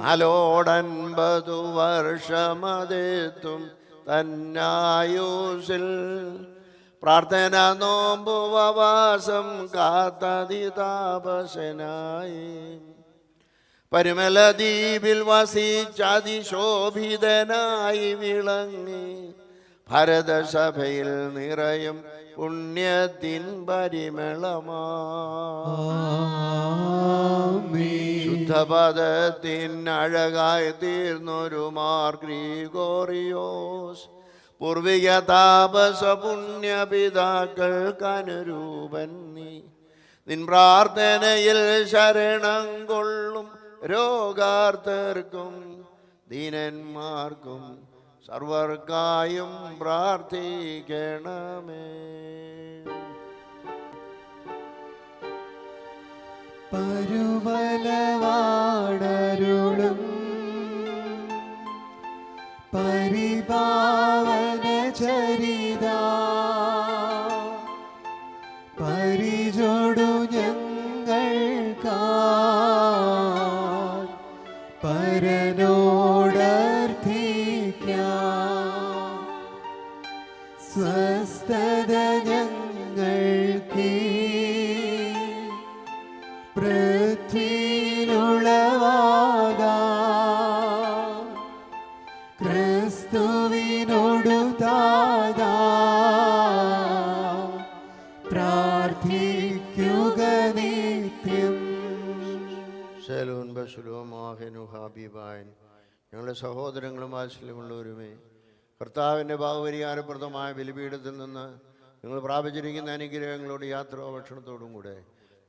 നാലോടൻപതു വർഷമതെത്തും തന്നായൂസിൽ. പ്രാർത്ഥന നോമ്പുവവാസം കാത്തതി താപസനായി പരിമല ദ്വീപിൽ വസിച്ചതിശോഭിതനായി വിളങ്ങി. ഭരതസഭയിൽ നിറയും പുണ്യത്തിൻ പരിമളമാ ശുദ്ധപദത്തിൻ അഴകായി തീർന്നൊരു മാർ ഗ്രീഗോറിയോസ് പൂർവിക താപസ പുണ്യപിതാക്കൾക്കനുരൂപൻ നീ. നിൻ പ്രാർത്ഥനയിൽ ശരണം കൊള്ളും രോഗാർത്ഥർക്കും ദീനന്മാർക്കും സർവർക്കായും പ്രാർത്ഥിക്കണമേ. പരുമലവാടരുളും പരിപാവന ചരിത പരിചോടു ഞങ്ങൾക്കാ. പരനോടർത്ഥിക്കാം സ്വസ്ഥത ഞങ്ങൾക്ക് പൃഥ്വിയിലുളവാകാ ക്രിസ്തുവിനോടു താതാ പ്രാർത്ഥിക്കുക നിത്യം. ഞങ്ങളുടെ സഹോദരങ്ങളും ആശ്രയമുള്ളവരുമേ. കർത്താവിന്റെ ഭാവപരിഹാരപ്രദമായ ബലിപീഠത്തിൽ നിന്ന് നിങ്ങൾ പ്രാപിച്ചിരിക്കുന്ന അനുഗ്രഹങ്ങളോട് യാത്രാ ഭക്ഷണത്തോടും കൂടെ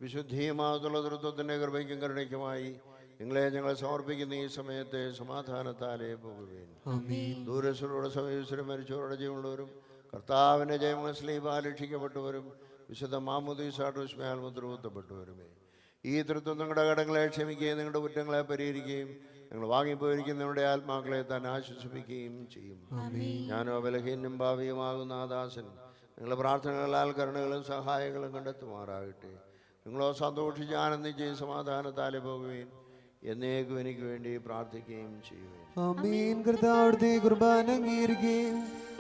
വിശുദ്ധിയുമാകത്തുള്ള തൃത്വത്തിന്റെ കൃപയ്ക്കും കരുണയ്ക്കുമായി നിങ്ങളെ ഞങ്ങൾ സമർപ്പിക്കുന്ന ഈ സമയത്തെ സമാധാനത്താലേ പോകുകയും ദൂരസ്ഥരോട് സമീപസ്ഥരും മരിച്ചവരുടെ ജീവനുള്ളവരും കർത്താവിന്റെ ജയമസ്ലീബ രക്ഷിക്കപ്പെട്ടവരും വിശുദ്ധ മാമുദീസാട്ടുസ്മയാൽ മുദ്രകുത്തപ്പെട്ടവരുമേ ഈ തൃത്വം നിങ്ങളുടെ കടങ്ങളെ ക്ഷമിക്കുകയും നിങ്ങളുടെ കുറ്റങ്ങളെ പരിഹരിക്കുകയും നിങ്ങൾ വാങ്ങിപ്പോയിരിക്കുന്ന നിങ്ങളുടെ ആത്മാക്കളെ താൻ ആശ്വസിപ്പിക്കുകയും ചെയ്യും. ഞാനോ ബലഹീനും ഭാവിയുമാകുന്ന ആ ദാസൻ നിങ്ങളുടെ പ്രാർത്ഥനകളാൽ കരുണകളും സഹായങ്ങളും കണ്ടെത്തുമാറാകട്ടെ. നിങ്ങളോ സന്തോഷിച്ച് ആനന്ദിച്ച് സമാധാനത്താലെ പോകുകയും എന്നേക്കും എനിക്ക് വേണ്ടി പ്രാർത്ഥിക്കുകയും ചെയ്യും അമീൻ കർത്താവിടുത്തെ കുർബാന അംഗീകരിക്കുകയും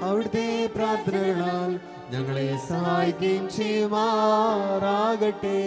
അവിടുത്തെ പ്രാർത്ഥനകളാൽ ഞങ്ങളെ സഹായിക്കുകയും ചെയ്യുമാറാകട്ടെ.